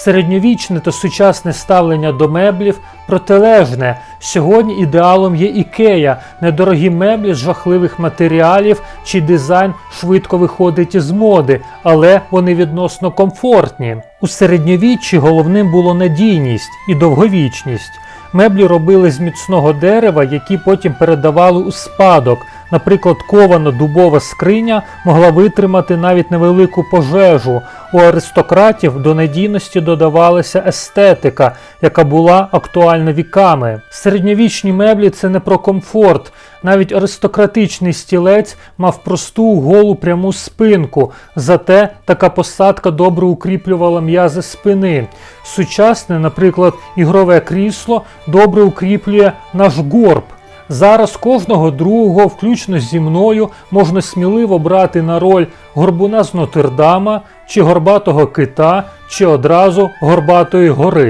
Середньовічне та сучасне ставлення до меблів протилежне. Сьогодні ідеалом є ікея, недорогі меблі з жахливих матеріалів, чий дизайн швидко виходить із моди, але вони відносно комфортні. У середньовіччі головним було надійність і довговічність. Меблі робили з міцного дерева, які потім передавали у спадок. Наприклад, кована дубова скриня могла витримати навіть невелику пожежу. У аристократів до надійності додавалася естетика, яка була актуальна віками. Середньовічні меблі це не про комфорт. Навіть аристократичний стілець мав просту голу пряму спинку, зате така посадка добре укріплювала м'язи спини. Сучасне, наприклад, ігрове крісло добре укріплює наш горб. Зараз кожного другого, включно зі мною, можна сміливо брати на роль горбуна з Нотр-Дама, чи горбатого кита, чи одразу горбатої гори.